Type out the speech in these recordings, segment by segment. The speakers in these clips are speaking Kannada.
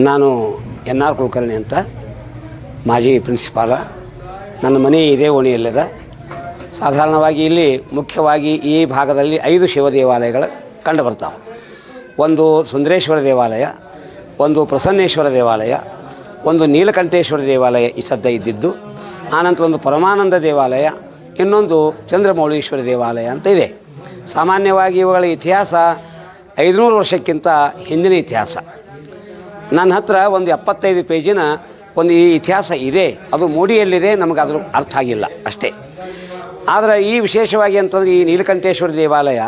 ನಾನು ಎನ್ ಆರ್ ಕುಲಕರ್ಣಿ ಅಂತ, ಮಾಜಿ ಪ್ರಿನ್ಸಿಪಾಲ. ನನ್ನ ಮನೆ ಇದೇ ಓಣಿಯಲ್ಲಿದೆ. ಸಾಧಾರಣವಾಗಿ ಇಲ್ಲಿ ಮುಖ್ಯವಾಗಿ ಈ ಭಾಗದಲ್ಲಿ ಐದು ಶಿವ ದೇವಾಲಯಗಳು ಕಂಡು ಬರ್ತಾವೆ. ಒಂದು ಸುಂದರೇಶ್ವರ ದೇವಾಲಯ, ಒಂದು ಪ್ರಸನ್ನೇಶ್ವರ ದೇವಾಲಯ, ಒಂದು ನೀಲಕಂಠೇಶ್ವರ ದೇವಾಲಯ ಈ ಸದ್ದ ಇದ್ದಿದ್ದು, ಆನಂತರ ಒಂದು ಪರಮಾನಂದ ದೇವಾಲಯ, ಇನ್ನೊಂದು ಚಂದ್ರಮೌಳೀಶ್ವರ ದೇವಾಲಯ ಅಂತ ಇದೆ. ಸಾಮಾನ್ಯವಾಗಿ ಇವುಗಳ ಇತಿಹಾಸ ಐದುನೂರು ವರ್ಷಕ್ಕಿಂತ ಹಿಂದಿನ ಇತಿಹಾಸ. ನನ್ನ ಹತ್ರ ಒಂದು ಎಪ್ಪತ್ತೈದು ಪೇಜಿನ ಒಂದು ಈ ಇತಿಹಾಸ ಇದೆ. ಅದು ಮೂಡಿಯಲ್ಲಿದೆ, ನಮಗೆ ಅದ್ರ ಅರ್ಥ ಆಗಿಲ್ಲ ಅಷ್ಟೇ. ಆದರೆ ಈ ವಿಶೇಷವಾಗಿ ಅಂತಂದರೆ ಈ ನೀಲಕಂಠೇಶ್ವರ ದೇವಾಲಯ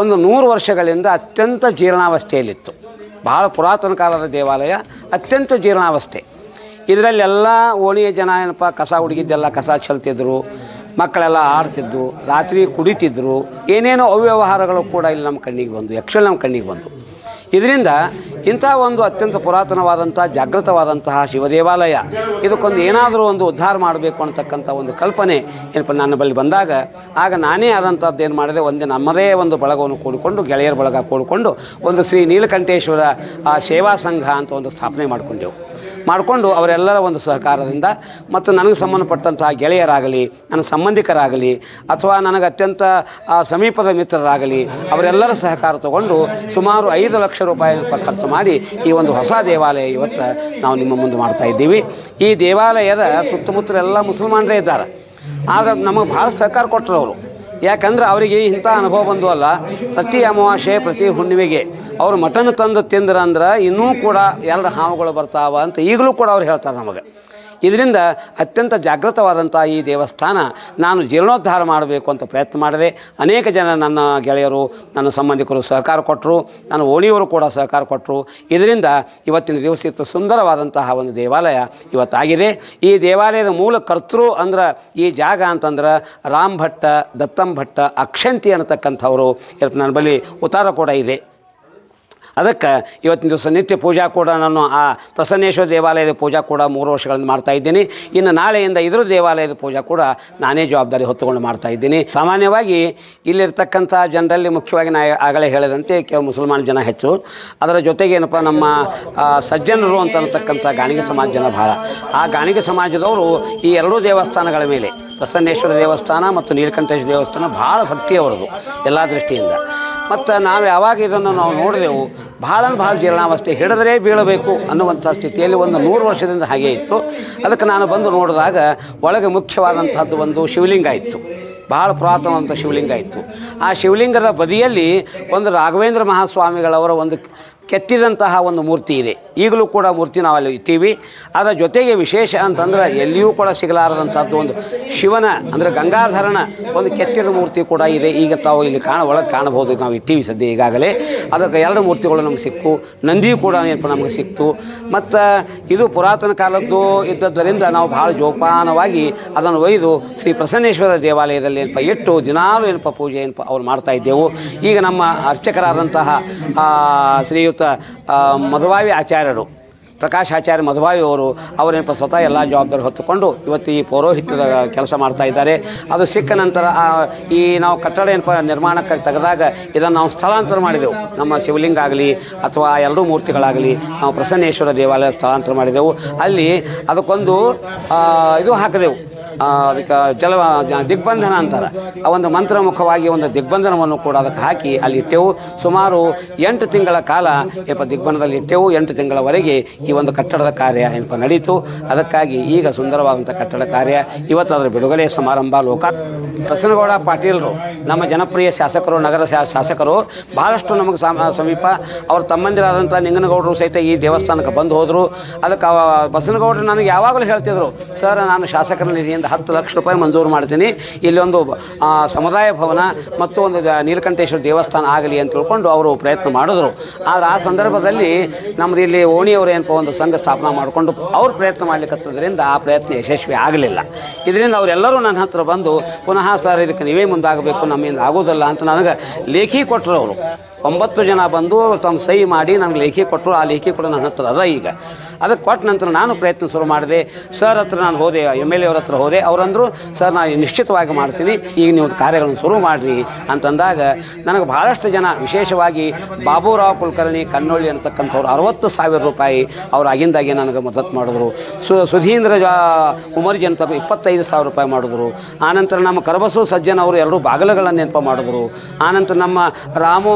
ಒಂದು ನೂರು ವರ್ಷಗಳಿಂದ ಅತ್ಯಂತ ಜೀರ್ಣಾವಸ್ಥೆಯಲ್ಲಿತ್ತು. ಬಹಳ ಪುರಾತನ ಕಾಲದ ದೇವಾಲಯ, ಅತ್ಯಂತ ಜೀರ್ಣಾವಸ್ಥೆ. ಇದರಲ್ಲೆಲ್ಲ ಓಣಿಯ ಜನ ಏನಪ್ಪ, ಕಸ ಹುಡುಗಿದ್ದೆಲ್ಲ ಕಸ ಚೆಲ್ತಿದ್ರು, ಮಕ್ಕಳೆಲ್ಲ ಆಡ್ತಿದ್ದು ರಾತ್ರಿ ಕುಡಿತಿದ್ರು, ಏನೇನೋ ಅವ್ಯವಹಾರಗಳು ಕೂಡ ಇಲ್ಲಿ ನಮ್ಮ ಕಣ್ಣಿಗೆ ಬಂದು ಯಕ್ಷಲ್ ನಮ್ಮ ಕಣ್ಣಿಗೆ ಬಂದು. ಇದರಿಂದ ಇಂಥ ಒಂದು ಅತ್ಯಂತ ಪುರಾತನವಾದಂಥ ಜಾಗೃತವಾದಂತಹ ಶಿವದೇವಾಲಯ. ಇದಕ್ಕೊಂದು ಏನಾದರೂ ಒಂದು ಉದ್ಧಾರ ಮಾಡಬೇಕು ಅಂತಕ್ಕಂಥ ಒಂದು ಕಲ್ಪನೆ ಏನಪ್ಪ ನನ್ನ ಬಳಿ ಬಂದಾಗ ಆಗ ನಾನೇ ಆದಂಥದ್ದು ಏನು ಮಾಡಿದೆ ಒಂದೇ ನಮ್ಮದೇ ಒಂದು ಬಳಗವನ್ನು ಕೂಡಿಕೊಂಡು ಗೆಳೆಯರ ಬಳಗ ಕೂಡಿಕೊಂಡು ಒಂದು ಶ್ರೀ ನೀಲಕಂಠೇಶ್ವರ ಆ, ಸೇವಾ ಸಂಘ ಅಂತ ಒಂದು ಸ್ಥಾಪನೆ ಮಾಡಿಕೊಂಡೆವು. ಮಾಡಿಕೊಂಡು ಅವರೆಲ್ಲರ ಒಂದು ಸಹಕಾರದಿಂದ ಮತ್ತು ನನಗೆ ಸಂಬಂಧಪಟ್ಟಂತಹ ಗೆಳೆಯರಾಗಲಿ, ನನ್ನ ಸಂಬಂಧಿಕರಾಗಲಿ ಅಥವಾ ನನಗೆ ಅತ್ಯಂತ ಸಮೀಪದ ಮಿತ್ರರಾಗಲಿ ಅವರೆಲ್ಲರ ಸಹಕಾರ ತಗೊಂಡು ಸುಮಾರು ಐದು ಲಕ್ಷ ರೂಪಾಯಿ ಖರ್ಚು ಮಾಡಿ ಈ ಒಂದು ಹೊಸ ದೇವಾಲಯ ಇವತ್ತು ನಾವು ನಿಮ್ಮ ಮುಂದೆ ಮಾಡ್ತಾ ಇದ್ದೀವಿ. ಈ ದೇವಾಲಯದ ಸುತ್ತಮುತ್ತಲೆಲ್ಲ ಮುಸಲ್ಮಾನರೇ ಇದ್ದಾರೆ. ಆದರೆ ನಮಗೆ ಭಾಳ ಸಹಕಾರ ಕೊಟ್ಟರು ಅವರು. ಯಾಕಂದ್ರೆ ಅವರಿಗೆ ಇಂಥ ಅನುಭವ ಬಂದು ಅಲ್ಲ ಪ್ರತಿ ಅಮಾವಾಸ್ಯೆ, ಪ್ರತಿ ಹುಣ್ಣಿಮೆಗೆ ಅವರು ಮಟನ್ ತಂದು ತಿಂದ್ರಂದ್ರೆ ಇನ್ನೂ ಕೂಡ ಎಲ್ಲ ಹಾವುಗಳು ಬರ್ತಾವ ಅಂತ ಈಗಲೂ ಕೂಡ ಅವ್ರು ಹೇಳ್ತಾರೆ ನಮಗೆ. ಇದರಿಂದ ಅತ್ಯಂತ ಜಾಗೃತವಾದಂಥ ಈ ದೇವಸ್ಥಾನ ನಾನು ಜೀರ್ಣೋದ್ಧಾರ ಮಾಡಬೇಕು ಅಂತ ಪ್ರಯತ್ನ ಮಾಡಿದೆ. ಅನೇಕ ಜನ ನನ್ನ ಗೆಳೆಯರು, ನನ್ನ ಸಂಬಂಧಿಕರು ಸಹಕಾರ ಕೊಟ್ಟರು, ನನ್ನ ಓಣಿಯವರು ಕೂಡ ಸಹಕಾರ ಕೊಟ್ಟರು. ಇದರಿಂದ ಇವತ್ತಿನ ದಿವಸ ಇತ್ತು ಸುಂದರವಾದಂತಹ ಒಂದು ದೇವಾಲಯ ಇವತ್ತಾಗಿದೆ. ಈ ದೇವಾಲಯದ ಮೂಲ ಕರ್ತೃ ಅಂದ್ರೆ ಈ ಜಾಗ ಅಂತಂದ್ರೆ ರಾಮ್ ಭಟ್ಟ ದತ್ತಂ ಭಟ್ಟ ಅಕ್ಷಂತಿ ಅನ್ನತಕ್ಕಂಥವರು. ನನ್ನ ಬಳಿ ಉತ್ತಾರ ಕೂಡ ಇದೆ. ಅದಕ್ಕೆ ಇವತ್ತಿನ ದಿವಸ ನಿತ್ಯ ಪೂಜಾ ಕೂಡ ನಾನು ಆ ಪ್ರಸನ್ನೇಶ್ವರ ದೇವಾಲಯದ ಪೂಜಾ ಕೂಡ ಮೂರು ವರ್ಷಗಳಿಂದ ಮಾಡ್ತಾ ಇದ್ದೀನಿ. ಇನ್ನು ನಾಳೆಯಿಂದ ಇದ್ರ ದೇವಾಲಯದ ಪೂಜಾ ಕೂಡ ನಾನೇ ಜವಾಬ್ದಾರಿ ಹೊತ್ತುಕೊಂಡು ಮಾಡ್ತಾ ಇದ್ದೀನಿ. ಸಾಮಾನ್ಯವಾಗಿ ಇಲ್ಲಿರ್ತಕ್ಕಂಥ ಜನರಲ್ಲಿ ಮುಖ್ಯವಾಗಿ ನಾ ಆಗಲೇ ಹೇಳಿದಂತೆ ಕೆಲವು ಮುಸಲ್ಮಾನ ಜನ ಹೆಚ್ಚು. ಅದರ ಜೊತೆಗೆ ಏನಪ್ಪ ನಮ್ಮ ಸಜ್ಜನರು ಅಂತ ಅನ್ನತಕ್ಕಂಥ ಗಾಣಿಗೆ ಸಮಾಜ ಜನ ಭಾಳ ಆ ಗಾಣಿಗೆ ಸಮಾಜದವರು ಈ ಎರಡೂ ದೇವಸ್ಥಾನಗಳ ಮೇಲೆ ಪ್ರಸನ್ನೇಶ್ವರ ದೇವಸ್ಥಾನ ಮತ್ತು ನೀಲಕಂಠೇಶ್ವರ ದೇವಸ್ಥಾನ ಭಾಳ ಭಕ್ತಿಯವರದು. ಎಲ್ಲ ದೃಷ್ಟಿಯಿಂದ. ಮತ್ತು ನಾವು ಯಾವಾಗ ಇದನ್ನು ನಾವು ನೋಡಿದೆವು ಭಾಳ ಭಾಳ ಜೀರ್ಣಾವಸ್ಥೆ ಹಿಡಿದ್ರೆ ಬೀಳಬೇಕು ಅನ್ನುವಂಥ ಸ್ಥಿತಿಯಲ್ಲಿ ಒಂದು ನೂರು ವರ್ಷದಿಂದ ಹಾಗೆ ಇತ್ತು. ಅದಕ್ಕೆ ನಾನು ಬಂದು ನೋಡಿದಾಗ ಒಳಗೆ ಮುಖ್ಯವಾದಂಥದ್ದು ಒಂದು ಶಿವಲಿಂಗ ಇತ್ತು. ಭಾಳ ಪುರಾತನವಂಥ ಶಿವಲಿಂಗ ಇತ್ತು. ಆ ಶಿವಲಿಂಗದ ಬದಿಯಲ್ಲಿ ಒಂದು ರಾಘವೇಂದ್ರ ಮಹಾಸ್ವಾಮಿಗಳವರ ಒಂದು ಕೆತ್ತಿದಂತಹ ಒಂದು ಮೂರ್ತಿ ಇದೆ. ಈಗಲೂ ಕೂಡ ಮೂರ್ತಿ ನಾವು ಅಲ್ಲಿ ಇಟ್ಟಿವಿ. ಅದರ ಜೊತೆಗೆ ವಿಶೇಷ ಅಂತಂದ್ರೆ ಎಲ್ಲಿಯೂ ಕೂಡ ಸಿಗಲಾರದಂಥದ್ದು ಒಂದು ಶಿವನ, ಅಂದರೆ ಗಂಗಾಧರನ ಒಂದು ಕೆತ್ತಿದ ಮೂರ್ತಿ ಕೂಡ ಇದೆ. ಈಗ ತಾವು ಇಲ್ಲಿ ಕಾಣ, ಒಳಗೆ ಕಾಣಬಹುದು. ನಾವು ಇಟ್ಟಿವಿ ಸದ್ಯ ಈಗಾಗಲೇ. ಅದಕ್ಕೆ ಎರಡು ಮೂರ್ತಿಗಳು ನಮಗೆ ಸಿಕ್ಕು. ನಂದಿಯೂ ಕೂಡ ಏನಪ್ಪ ನಮಗೆ ಸಿಕ್ತು. ಮತ್ತು ಇದು ಪುರಾತನ ಕಾಲದ್ದು ಇದ್ದದ್ದರಿಂದ ನಾವು ಭಾಳ ಜೋಪಾನವಾಗಿ ಅದನ್ನು ಒಯ್ದು ಶ್ರೀ ಪ್ರಸನ್ನೇಶ್ವರ ದೇವಾಲಯದಲ್ಲಿ ಏನಪ್ಪ ಇಟ್ಟು ದಿನಾಲೂ ಏನಪ್ಪ ಪೂಜೆ ಏನಪ್ಪ ಅವ್ರು ಮಾಡ್ತಾ ಇದ್ದೆವು. ಈಗ ನಮ್ಮ ಅರ್ಚಕರಾದಂತಹ ಶ್ರೀಯುತ ಆ, ಮಧುವಾವಿ ಆಚಾರ್ಯರು ಪ್ರಕಾಶ್ ಆಚಾರ್ಯ ಮಧುಬಾಯಿ ಅವರು ಅವರೇನಪ್ಪ ಸ್ವತಃ ಎಲ್ಲ ಜವಾಬ್ದಾರಿ ಹೊತ್ತುಕೊಂಡು ಇವತ್ತು ಈ ಪೌರೋಹಿತ್ಯದ ಕೆಲಸ ಮಾಡ್ತಾ ಇದ್ದಾರೆ. ಅದು ಸಿಕ್ಕ ನಂತರ ಈ ನಾವು ಕಟ್ಟಡ ಏನಪ್ಪ ನಿರ್ಮಾಣಕ್ಕೆ ತೆಗೆದಾಗ ಇದನ್ನು ನಾವು ಸ್ಥಳಾಂತರ ಮಾಡಿದೆವು. ನಮ್ಮ ಶಿವಲಿಂಗ ಆಗಲಿ ಅಥವಾ ಎರಡೂ ಮೂರ್ತಿಗಳಾಗಲಿ ನಾವು ಪ್ರಸನ್ನೇಶ್ವರ ದೇವಾಲಯ ಸ್ಥಳಾಂತರ ಮಾಡಿದೆವು. ಅಲ್ಲಿ ಅದಕ್ಕೊಂದು ಇದು ಹಾಕಿದೆವು. ಅದಕ್ಕೆ ಜಲ ದಿಗ್ಬಂಧನ ಅಂತಾರೆ. ಆ ಒಂದು ಮಂತ್ರಮುಖವಾಗಿ ಒಂದು ದಿಗ್ಬಂಧನವನ್ನು ಕೂಡ ಅದಕ್ಕೆ ಹಾಕಿ ಅಲ್ಲಿ ಇಟ್ಟೆವು. ಸುಮಾರು ಎಂಟು ತಿಂಗಳ ಕಾಲ ಏನಪ್ಪ ದಿಗ್ಬಂಧನದಲ್ಲಿ ಇಟ್ಟೆವು. ಎಂಟು ತಿಂಗಳವರೆಗೆ ಈ ಒಂದು ಕಟ್ಟಡದ ಕಾರ್ಯ ಏನಪ್ಪ ನಡೀತು. ಅದಕ್ಕಾಗಿ ಈಗ ಸುಂದರವಾದಂಥ ಕಟ್ಟಡ ಕಾರ್ಯ. ಇವತ್ತು ಅದರ ಬಿಡುಗಡೆ ಸಮಾರಂಭ ಲೋಕ. ಬಸನಗೌಡ ಪಾಟೀಲರು, ನಮ್ಮ ಜನಪ್ರಿಯ ಶಾಸಕರು, ನಗರ ಶಾಸಕರು ಭಾಳಷ್ಟು ನಮಗೆ ಸಮ, ಸಮೀಪ ಅವರು ತಮ್ಮಂದಿರಾದಂಥ ನಿಂಗನಗೌಡರು ಸಹಿತ ಈ ದೇವಸ್ಥಾನಕ್ಕೆ ಬಂದು ಹೋದರು. ಅದಕ್ಕೆ ಬಸನಗೌಡರು ನನಗೆ ಯಾವಾಗಲೂ ಹೇಳ್ತಿದ್ರು, ಸರ್, ನಾನು ಶಾಸಕರ ನಿಧಿಯಿಂದ ಹತ್ತು ಲಕ್ಷ ರೂಪಾಯಿ ಮಂಜೂರು ಮಾಡ್ತೀನಿ. ಇಲ್ಲಿ ಒಂದು ಸಮುದಾಯ ಭವನ ಮತ್ತು ಒಂದು ನೀಲಕಂಠೇಶ್ವರ ದೇವಸ್ಥಾನ ಆಗಲಿ ಅಂತ ತಿಳ್ಕೊಂಡು ಅವರು ಪ್ರಯತ್ನ ಮಾಡಿದ್ರು. ಆದರೆ ಆ ಸಂದರ್ಭದಲ್ಲಿ ನಮ್ಮದು ಇಲ್ಲಿ ಓಣಿಯವರು ಏನಪ್ಪ, ಒಂದು ಸಂಘ ಸ್ಥಾಪನೆ ಮಾಡಿಕೊಂಡು ಅವ್ರು ಪ್ರಯತ್ನ ಮಾಡ್ಲಿಕ್ಕತ್ತದ್ರಿಂದ ಆ ಪ್ರಯತ್ನ ಯಶಸ್ವಿ ಆಗಲಿಲ್ಲ. ಇದರಿಂದ ಅವರೆಲ್ಲರೂ ನನ್ನ ಹತ್ರ ಬಂದು, ಪುನಃ ಸರ್ ಇದಕ್ಕೆ ನೀವೇ ಮುಂದಾಗಬೇಕು, ನಮ್ಮಿಂದ ಆಗೋದಲ್ಲ ಅಂತ ನನಗೆ ಲೇಖಿ ಕೊಟ್ಟರು ಅವರು. ಒಂಬತ್ತು ಜನ ಬಂದು ತಮ್ಮ ಸಹಿ ಮಾಡಿ ನನಗೆ ಲೇಖಿ ಕೊಟ್ಟರು, ಆ ಲೇಖಿ ಕೂಡ ನನ್ನ ಹತ್ರ ಅದ ಈಗ. ಅದಕ್ಕೆ ಕೊಟ್ಟ ನಂತರ ನಾನು ಪ್ರಯತ್ನ ಶುರು ಮಾಡಿದೆ. ಸರ್ ಹತ್ರ ನಾನು ಹೋದೆ ಎಂ ಎಲ್ ಎ ಅವ್ರ ಹತ್ರ ಹೋದೆ. ಅವರಂದರು, ಸರ್, ನಾನು ನಿಶ್ಚಿತವಾಗಿ ಮಾಡ್ತೀನಿ. ಈಗ ನೀವು ಕಾರ್ಯಗಳನ್ನು ಶುರು ಮಾಡಿರಿ ಅಂತಂದಾಗ ನನಗೆ ಭಾಳಷ್ಟು ಜನ, ವಿಶೇಷವಾಗಿ ಬಾಬುರಾವ್ ಕುಲಕರ್ಣಿ ಕನ್ನೊಳ್ಳಿ ಅಂತಕ್ಕಂಥವ್ರು, ಅರವತ್ತು ಸಾವಿರ ರೂಪಾಯಿ ಅವ್ರು ಆಗಿಂದಾಗೆ ನನಗೆ ಮದತ್ ಮಾಡಿದ್ರು. ಸು, ಸುಧೀಂದ್ರ ಜಾ ಉಮರ್ಜಿ ಅಂತ ಇಪ್ಪತ್ತೈದು ಸಾವಿರ ರೂಪಾಯಿ ಮಾಡಿದ್ರು. ಆನಂತರ ನಮ್ಮ ಕರಬಸು ಸಜ್ಜನ್ ಅವರು ಎರಡು ಬಾಗಿಲುಗಳನ್ನು ನೆನಪು ಮಾಡಿದ್ರು. ಆನಂತರ ನಮ್ಮ ರಾಮು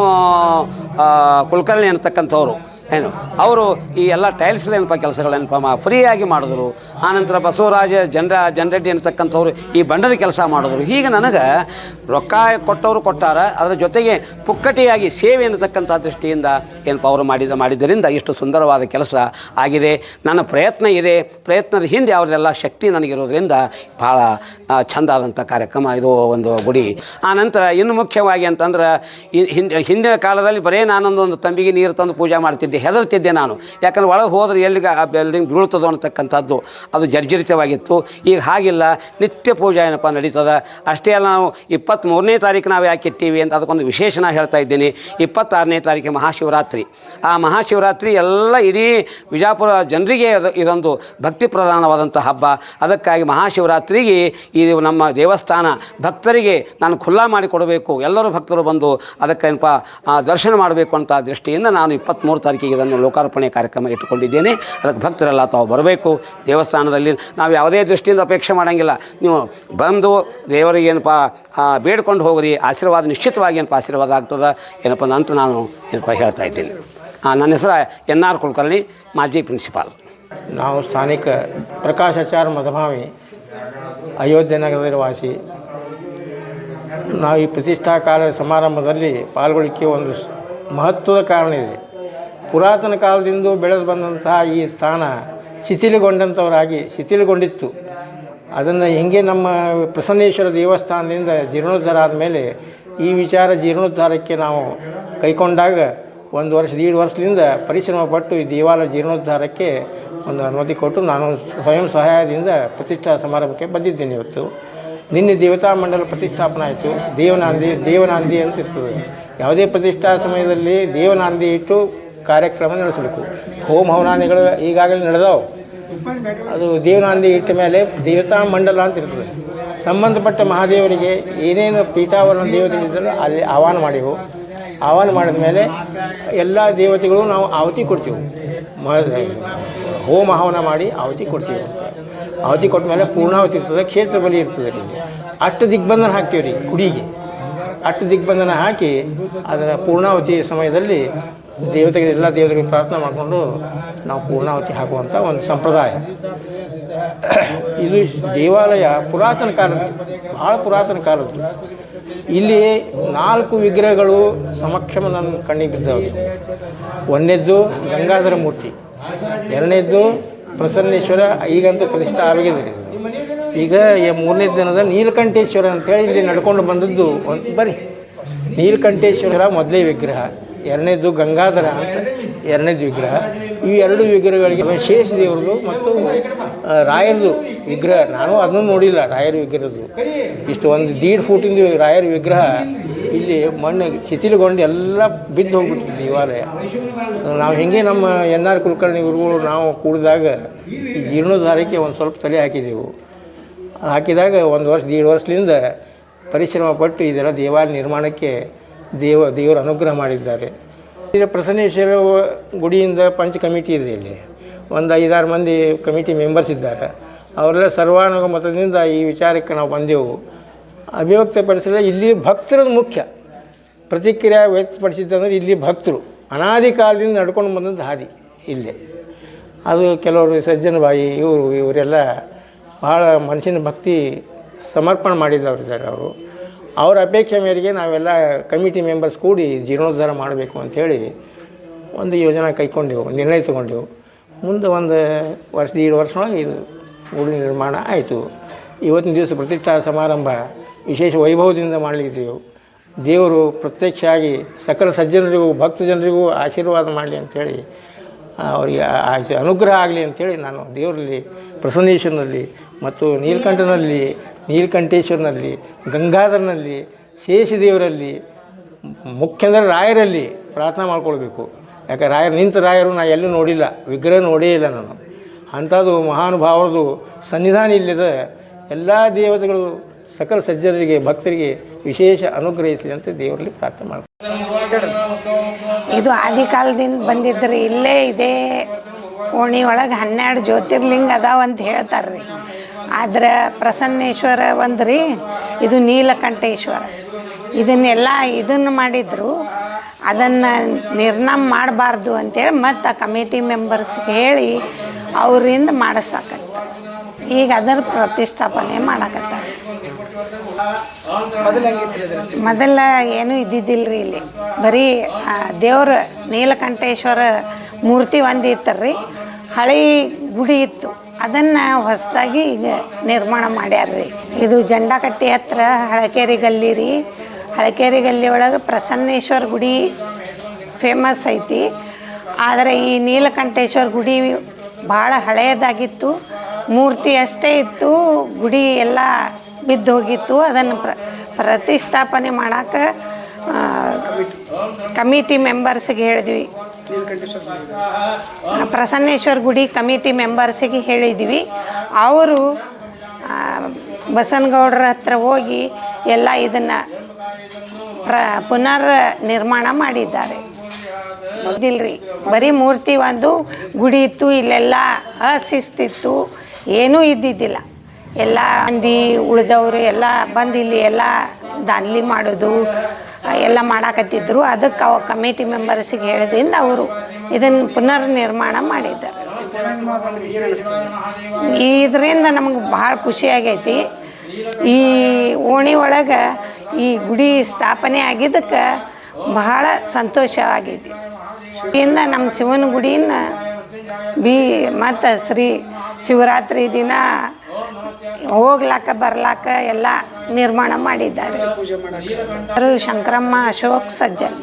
ಕುಲಕರ್ಣಿ ಅಂತಕ್ಕಂಥವ್ರು ಏನು? ಅವರು ಈ ಎಲ್ಲ ಟೈಲ್ಸ್ ಏನಪ್ಪ ಕೆಲಸಗಳೇನಪ್ಪ ಮಾ ಫ್ರೀಯಾಗಿ ಮಾಡಿದ್ರು. ಆನಂತರ ಬಸವರಾಜ ಜನರ ಜನರೆಡ್ಡಿ ಅನ್ನತಕ್ಕಂಥವ್ರು ಈ ಬಂಡದ ಕೆಲಸ ಮಾಡಿದ್ರು. ಹೀಗೆ ನನಗೆ ರೊಕ್ಕ ಕೊಟ್ಟವರು ಕೊಟ್ಟಾರ. ಅದರ ಜೊತೆಗೆ ಪುಕ್ಕಟಿಯಾಗಿ ಸೇವೆ ಅನ್ನತಕ್ಕಂಥ ದೃಷ್ಟಿಯಿಂದ ಏನಪ್ಪ ಅವರು ಮಾಡಿದ ಮಾಡಿದ್ದರಿಂದ ಇಷ್ಟು ಸುಂದರವಾದ ಕೆಲಸ ಆಗಿದೆ. ನನ್ನ ಪ್ರಯತ್ನ ಇದೆ. ಪ್ರಯತ್ನದ ಹಿಂದೆ ಅವ್ರದ್ದೆಲ್ಲ ಶಕ್ತಿ ನನಗಿರೋದ್ರಿಂದ ಭಾಳ ಚೆಂದಾದಂಥ ಕಾರ್ಯಕ್ರಮ. ಇದು ಒಂದು ಗುಡಿ. ಆನಂತರ ಇನ್ನು ಮುಖ್ಯವಾಗಿ ಅಂತಂದ್ರೆ ಹಿಂದಿನ ಕಾಲದಲ್ಲಿ ಬರೇ ನಾನೊಂದು ಒಂದು ತಂಬಿಗೆ ನೀರು ತಂದು ಪೂಜೆ ಮಾಡ್ತಿದ್ದೆ. ಹೆದರ್ತಿದ್ದೆ ನಾನು. ಯಾಕಂದ್ರೆ ಒಳಗೆ ಹೋದ್ರೆ ಎಲ್ಲಿಗೆ ಆ ಬಿಲ್ಡಿಂಗ್ ಬೀಳ್ತದೋ ಅನ್ನತಕ್ಕಂಥದ್ದು ಅದು ಜರ್ಜರಿತವಾಗಿತ್ತು. ಈಗ ಹಾಗಿಲ್ಲ, ನಿತ್ಯ ಪೂಜೆ ಏನಪ್ಪ ನಡೀತದೆ? ಅಷ್ಟೇ ಅಲ್ಲ ನಾವು ಇಪ್ಪತ್ತ್ಮೂರನೇ ತಾರೀಕು ನಾವು ಯಾಕೆ ಇಟ್ಟೀವಿ ಅಂತ ಅದಕ್ಕೊಂದು ವಿಶೇಷನ ಹೇಳ್ತಾ ಇದ್ದೀನಿ. ಇಪ್ಪತ್ತಾರನೇ ತಾರೀಕು ಮಹಾಶಿವರಾತ್ರಿ. ಆ ಮಹಾಶಿವರಾತ್ರಿ ಎಲ್ಲ ಇಡೀ ವಿಜಾಪುರ ಜನರಿಗೆ ಇದೊಂದು ಭಕ್ತಿ ಪ್ರಧಾನವಾದಂಥ ಹಬ್ಬ. ಅದಕ್ಕಾಗಿ ಮಹಾಶಿವರಾತ್ರಿಗೆ ಈ ನಮ್ಮ ದೇವಸ್ಥಾನ ಭಕ್ತರಿಗೆ ನಾನು ಖುಲ್ಲಾ ಮಾಡಿ ಕೊಡಬೇಕು. ಎಲ್ಲರೂ ಭಕ್ತರು ಬಂದು ಅದಕ್ಕೇನಪ್ಪ ದರ್ಶನ ಮಾಡಬೇಕು ಅಂತ ದೃಷ್ಟಿಯಿಂದ ನಾನು ಇಪ್ಪತ್ತ್ಮೂರು ತಾರೀಕಿಗೆ ಇದನ್ನು ಲೋಕಾರ್ಪಣೆ ಕಾರ್ಯಕ್ರಮ ಇಟ್ಟುಕೊಂಡಿದ್ದೇನೆ. ಅದಕ್ಕೆ ಭಕ್ತರೆಲ್ಲ ತಾವು ಬರಬೇಕು. ದೇವಸ್ಥಾನದಲ್ಲಿ ನಾವು ಯಾವುದೇ ದೃಷ್ಟಿಯಿಂದ ಅಪೇಕ್ಷೆ ಮಾಡೋಂಗಿಲ್ಲ. ನೀವು ಬಂದು ದೇವರಿಗೆ ಏನಪ್ಪ ಬೇಡ್ಕೊಂಡು ಹೋಗ್ರಿ. ಆಶೀರ್ವಾದ ನಿಶ್ಚಿತವಾಗಿ ಏನಪ್ಪ ಆಶೀರ್ವಾದ ಆಗ್ತದೆ. ಏನಪ್ಪ ಅಂತ ನಾನು ಏನಪ್ಪ ಹೇಳ್ತಾ ಇದ್ದೀನಿ. ನನ್ನ ಹೆಸರು ಎನ್ ಆರ್ ಕುಲಕರ್ಣಿ, ಮಾಜಿ ಪ್ರಿನ್ಸಿಪಾಲ್. ನಾವು ಸ್ಥಾನಿಕ ಪ್ರಕಾಶಾಚಾರ ಮಧುಮಾವಿ ಅಯೋಧ್ಯೆ ನಗರದ ವಾಸಿ. ನಾವು ಈ ಪ್ರತಿಷ್ಠಾ ಕಾಲ ಸಮಾರಂಭದಲ್ಲಿ ಪಾಲ್ಗೊಳ್ಳಿಕ್ಕೆ ಒಂದು ಮಹತ್ವದ ಕಾರಣ ಇದೆ. ಪುರಾತನ ಕಾಲದಿಂದ ಬೆಳೆದು ಬಂದಂತಹ ಈ ಸ್ಥಾನ ಶಿಥಿಲಗೊಂಡಂಥವರಾಗಿ ಶಿಥಿಲಗೊಂಡಿತ್ತು. ಅದನ್ನು ಹೆಂಗೆ ನಮ್ಮ ಪ್ರಸನ್ನೇಶ್ವರ ದೇವಸ್ಥಾನದಿಂದ ಜೀರ್ಣೋದ್ಧಾರ ಆದಮೇಲೆ ಈ ವಿಚಾರ ಜೀರ್ಣೋದ್ಧಾರಕ್ಕೆ ನಾವು ಕೈಕೊಂಡಾಗ ಒಂದು ವರ್ಷ ಏಳು ವರ್ಷದಿಂದ ಪರಿಶ್ರಮ ಪಟ್ಟು ಈ ದೇವಾಲಯ ಜೀರ್ಣೋದ್ಧಾರಕ್ಕೆ ಒಂದು ಅನುಮತಿ ಕೊಟ್ಟು ನಾನು ಸ್ವಯಂ ಸಹಾಯದಿಂದ ಪ್ರತಿಷ್ಠಾ ಸಮಾರಂಭಕ್ಕೆ ಬಂದಿದ್ದೇನೆ ಇವತ್ತು. ನಿನ್ನೆ ದೇವತಾ ಮಂಡಲ ಪ್ರತಿಷ್ಠಾಪನೆ ಆಯಿತು. ದೇವನಾಂದಿ ದೇವನಾಂದಿ ಅಂತ ಇರ್ತದೆ. ಯಾವುದೇ ಪ್ರತಿಷ್ಠಾ ಸಮಯದಲ್ಲಿ ದೇವನಾಂದಿ ಇಟ್ಟು ಕಾರ್ಯಕ್ರಮ ನಡೆಸಬೇಕು. ಹೋಮ ಹವನಾನಿಗಳು ಈಗಾಗಲೇ ನಡೆದವು. ಅದು ದೇವನಾಂದಿ ಇಟ್ಟ ಮೇಲೆ ದೇವತಾ ಮಂಡಲ ಅಂತ ಇರ್ತದೆ. ಸಂಬಂಧಪಟ್ಟ ಮಹಾದೇವರಿಗೆ ಏನೇನು ಪೀಠಾವರಣ ದೇವತೆಗಳಿದ್ದರೂ ಅಲ್ಲಿ ಆಹ್ವಾನ ಮಾಡಿವು. ಆಹ್ವಾನ ಮಾಡಿದ ಮೇಲೆ ಎಲ್ಲ ದೇವತೆಗಳು ನಾವು ಆವತಿ ಕೊಡ್ತೀವಿ. ಮ ಹೋಮ ಹವನ ಮಾಡಿ ಆವತಿ ಕೊಡ್ತೀವಿ. ಆವತಿ ಕೊಟ್ಟ ಮೇಲೆ ಪೂರ್ಣಾವತಿ ಇರ್ತದೆ, ಕ್ಷೇತ್ರ ಬಲಿ ಇರ್ತದೆ ರೀ ಅಷ್ಟು ದಿಗ್ಬಂಧನ ಹಾಕ್ತೀವಿ ರೀ ಗುಡಿಗೆ ಅಷ್ಟು ದಿಗ್ಬಂಧನ ಹಾಕಿ ಅದರ ಪೂರ್ಣಾವತಿ ಸಮಯದಲ್ಲಿ ದೇವತೆಗಳು ಎಲ್ಲ ದೇವತೆಗಳಿಗೆ ಪ್ರಾರ್ಥನೆ ಮಾಡಿಕೊಂಡು ನಾವು ಪೂರ್ಣಾವತಿ ಹಾಕುವಂಥ ಒಂದು ಸಂಪ್ರದಾಯ. ಇದು ದೇವಾಲಯ ಪುರಾತನ ಕಾಲ ಭಾಳ ಪುರಾತನ ಕಾಲದ್ದು. ಇಲ್ಲಿ ನಾಲ್ಕು ವಿಗ್ರಹಗಳು ಸಮಕ್ಷಮ ನನ್ನ ಕಣ್ಣಿಗೆ ಬಿದ್ದವು. ಒಂದನೇದ್ದು ಗಂಗಾಧರ ಮೂರ್ತಿ, ಎರಡನೇದ್ದು ಪ್ರಸನ್ನೇಶ್ವರ, ಈಗಂತೂ ಪ್ರತಿಷ್ಠೆ ಆಗಿದೆ. ಈಗ ಮೂರನೇ ದಿನದ ನೀಲಕಂಠೇಶ್ವರ ಅಂತೇಳಿ ಇಲ್ಲಿ ನಡ್ಕೊಂಡು ಬಂದದ್ದು ಒಂದು ಬರೀ ನೀಲಕಂಠೇಶ್ವರ ಮೊದಲೇ ವಿಗ್ರಹ. ಎರಡನೇದು ಗಂಗಾಧರ ಅಂತ, ಎರಡನೇದು ವಿಗ್ರಹ. ಈ ಎರಡು ವಿಗ್ರಹಗಳಿಗೆ ಶೇಷ ದೇವ್ರದ್ದು ಮತ್ತು ರಾಯರದು ವಿಗ್ರಹ. ನಾನು ಅದನ್ನು ನೋಡಿಲ್ಲ, ರಾಯರ ವಿಗ್ರಹದ್ದು. ಇಷ್ಟು ಒಂದು ದೀಡ್ ಫೂಟಿಂದು ರಾಯರ ವಿಗ್ರಹ ಇಲ್ಲಿ ಮಣ್ಣು ಶಿಥಿಲಗೊಂಡು ಎಲ್ಲ ಬಿದ್ದು ಹೋಗ್ಬಿಟ್ಟು ದೇವಾಲಯ. ನಾವು ಹೇಗೆ ನಮ್ಮ ಎನ್ ಆರ್ ಕುಲಕರ್ಣಿ ಗುರುಗಳು ನಾವು ಕೂಡಿದಾಗ ಈ ಜೀರ್ಣೋದ್ಧಾರಕ್ಕೆ ಒಂದು ಸ್ವಲ್ಪ ತಲೆ ಹಾಕಿದ್ದೆವು ಹಾಕಿದಾಗ ಒಂದು ವರ್ಷ, ದೀಡ್ ವರ್ಷದಿಂದ ಪರಿಶ್ರಮ ಪಟ್ಟು ಇದೆಲ್ಲ ದೇವಾಲಯ ನಿರ್ಮಾಣಕ್ಕೆ ದೇವ, ದೇವರು ಅನುಗ್ರಹ ಮಾಡಿದ್ದಾರೆ. ಇದು ಪ್ರಸನ್ನೇಶ್ವರ ಗುಡಿಯಿಂದ ಪಂಚ ಕಮಿಟಿ ಇದೆ ಇಲ್ಲಿ. ಒಂದು ಐದಾರು ಮಂದಿ ಕಮಿಟಿ ಮೆಂಬರ್ಸ್ ಇದ್ದಾರೆ. ಅವರೆಲ್ಲ ಸರ್ವಾನುಮತದಿಂದ ಈ ವಿಚಾರಕ್ಕೆ ನಾವು ಬಂದೆವು. ಅಭಿವ್ಯಕ್ತಪಡಿಸಿದ್ರೆ ಇಲ್ಲಿ ಭಕ್ತರದ್ದು ಮುಖ್ಯ. ಪ್ರತಿಕ್ರಿಯೆ ವ್ಯಕ್ತಪಡಿಸಿದ್ದಂದ್ರೆ ಇಲ್ಲಿ ಭಕ್ತರು. ಅನಾದಿ ಕಾಲದಿಂದ ನಡ್ಕೊಂಡು ಬಂದಂಥ ಹಾದಿ ಇಲ್ಲೇ. ಅದು ಕೆಲವರು ಸಜ್ಜನ ಬಾಯಿ, ಇವರು, ಇವರೆಲ್ಲ ಭಾಳ ಮನಸ್ಸಿನ ಭಕ್ತಿ ಸಮರ್ಪಣೆ ಮಾಡಿದವರು ಇದ್ದಾರೆ ಅವರು. ಅವರ ಅಪೇಕ್ಷೆ ಮೇರೆಗೆ ನಾವೆಲ್ಲ ಕಮಿಟಿ ಮೆಂಬರ್ಸ್ ಕೂಡಿ ಜೀರ್ಣೋದ್ಧಾರ ಮಾಡಬೇಕು ಅಂಥೇಳಿ ಒಂದು ಯೋಜನೆ ಕೈಕೊಂಡೆವು ನಿರ್ಣಯ ತಗೊಂಡೆವು. ಮುಂದೆ ಒಂದು ವರ್ಷ ಎರಡು ವರ್ಷದೊಳಗೆ ಇದು ನಿರ್ಮಾಣ ಆಯಿತು. ಇವತ್ತಿನ ದಿವಸ ಪ್ರತಿಷ್ಠಾ ಸಮಾರಂಭ ವಿಶೇಷ ವೈಭವದಿಂದ ಮಾಡಲಿದ್ದೆವು ದೇವರು ಪ್ರತ್ಯಕ್ಷ ಆಗಿ ಸಕಲ ಸಜ್ಜನರಿಗೂ, ಭಕ್ತ ಜನರಿಗೂ ಆಶೀರ್ವಾದ ಮಾಡಲಿ ಅಂಥೇಳಿ ಅವರಿಗೆ ಅನುಗ್ರಹ ಆಗಲಿ ಅಂಥೇಳಿ ನಾನು ದೇವರಲ್ಲಿ, ಪ್ರಸನ್ನೇಶ್ವರನಲ್ಲಿ ಮತ್ತು ನೀಲಕಂಠನಲ್ಲಿ ನೀಲಕಂಠೇಶ್ವರನಲ್ಲಿ, ಗಂಗಾಧರನಲ್ಲಿ, ಶೇಷದೇವರಲ್ಲಿ ಮುಖ್ಯ ಅಂದರೆ ರಾಯರಲ್ಲಿ ಪ್ರಾರ್ಥನೆ ಮಾಡ್ಕೊಳ್ಬೇಕು. ಯಾಕೆ ರಾಯರು, ನಿಂತ ರಾಯರು ನಾ ಎಲ್ಲೂ ನೋಡಿಲ್ಲ, ವಿಗ್ರಹ ನೋಡೇ ಇಲ್ಲ ನಾನು. ಅಂಥದ್ದು ಮಹಾನುಭಾವರದು ಸನ್ನಿಧಾನ ಇಲ್ಲದ ಎಲ್ಲ ದೇವತೆಗಳು ಸಕಲ ಸಜ್ಜನರಿಗೆ, ಭಕ್ತರಿಗೆ ವಿಶೇಷ ಅನುಗ್ರಹಿಸಲಿ ಅಂತ ದೇವರಲ್ಲಿ ಪ್ರಾರ್ಥನೆ ಮಾಡ್ತಾರೆ ಇದು ಆದಿಕಾಲದಿಂದ ಬಂದಿದ್ದರೆ ಇಲ್ಲೇ ಇದೇ ಓಣಿ ಒಳಗೆ ಹನ್ನೆರಡು ಜ್ಯೋತಿರ್ಲಿಂಗ ಅದಾವ ಅಂತ ಹೇಳ್ತಾರೆ ಆದ್ರೆ ಪ್ರಸನ್ನೇಶ್ವರ ಒಂದು ರೀ ಇದು ನೀಲಕಂಠೇಶ್ವರ. ಇದನ್ನೆಲ್ಲ ಇದನ್ನು ಮಾಡಿದರು, ಅದನ್ನು ನಿರ್ನಾಮ ಮಾಡಬಾರ್ದು ಅಂತೇಳಿ ಮತ್ತು ಆ ಕಮಿಟಿ ಮೆಂಬರ್ಸ್ಗೆ ಹೇಳಿ ಅವರಿಂದ ಮಾಡಿಸ್ತಕ್ಕಂಥ ಈಗ ಅದರ ಪ್ರತಿಷ್ಠಾಪನೆ ಮಾಡಕತ್ತಾರೆ. ಮೊದಲ ಏನೂ ರೀ ಇಲ್ಲಿ. ಬರೀ ದೇವ್ರ ನೀಲಕಂಠೇಶ್ವರ ಮೂರ್ತಿ ಒಂದು ಇತ್ತರ್ರಿ, ಹಳೆ ಗುಡಿ ಇತ್ತು. ಅದನ್ನು ಹೊಸದಾಗಿ ಈಗ ನಿರ್ಮಾಣ ರೀ ಇದು ಜಂಡಾಕಟ್ಟಿ ಹತ್ರ ಹಳಕೇರಿ ಗಲ್ಲಿ ರೀ. ಹಳಕೇರಿ ಗಲ್ಲಿ ಒಳಗೆ ಪ್ರಸನ್ನೇಶ್ವರ ಗುಡಿ ಫೇಮಸ್ ಐತಿ. ಆದರೆ ಈ ನೀಲಕಂಠೇಶ್ವರ ಗುಡಿ ಭಾಳ ಹಳೆಯದಾಗಿತ್ತು ಮೂರ್ತಿ ಅಷ್ಟೇ ಇತ್ತು. ಗುಡಿ ಎಲ್ಲ ಬಿದ್ದು ಹೋಗಿತ್ತು. ಅದನ್ನು ಪ್ರ, ಪ್ರತಿಷ್ಠಾಪನೆ ಮಾಡೋಕೆ ಕಮಿಟಿ ಮೆಂಬರ್ಸ್ಗೆ ಹೇಳಿದ್ವಿ. ಪ್ರಸನ್ನೇಶ್ವರ ಗುಡಿ ಕಮಿಟಿ ಮೆಂಬರ್ಸಿಗೆ ಹೇಳಿದ್ವಿ ಅವರು ಬಸನಗೌಡರ ಹತ್ರ ಹೋಗಿ ಎಲ್ಲ ಇದನ್ನು ಪ್ರ ಪುನರ್ ನಿರ್ಮಾಣ ಮಾಡಿದ್ದಾರೆ. ರೀ ಬರೀ ಮೂರ್ತಿ ಒಂದು ಗುಡಿ ಇತ್ತು, ಇಲ್ಲೆಲ್ಲ ಅಶಿಸ್ತಿತ್ತು, ಏನೂ ಇದ್ದಿದ್ದಿಲ್ಲ. ಎಲ್ಲ ಮಂದಿ ಉಳಿದವರು ಎಲ್ಲ ಬಂದು ಇಲ್ಲಿ ಎಲ್ಲ ದಾನ್ಲಿ ಮಾಡೋದು ಎಲ್ಲ ಮಾಡಾಕತ್ತಿದ್ರು. ಅದಕ್ಕೆ ಅವ ಕಮಿಟಿ ಮೆಂಬರ್ಸಿಗೆ ಹೇಳಿದಿಂದ ಅವರು ಇದನ್ನು ಪುನರ್ ನಿರ್ಮಾಣ ಮಾಡಿದ್ದಾರೆ. ಇದರಿಂದ ನಮ್ಗೆ ಭಾಳ ಖುಷಿಯಾಗೈತಿ ಈ ಓಣಿ ಒಳಗೆ ಈ ಗುಡಿ ಸ್ಥಾಪನೆ ಆಗಿದ್ದಕ್ಕೆ ಬಹಳ ಸಂತೋಷವಾಗಿದೆ ಇಂದ ನಮ್ಮ ಶಿವನ ಗುಡಿನ ಬಿ ಮತ್ತು ಶ್ರೀ ಶಿವರಾತ್ರಿ ದಿನ ಹೋಗ್ಲಾಕ ಬರ್ಲಾಕ ಎಲ್ಲ ನಿರ್ಮಾಣ ಮಾಡಿದ್ದಾರೆ. ಶಂಕರಮ್ಮ ಅಶೋಕ್ ಸಜ್ಜನ್.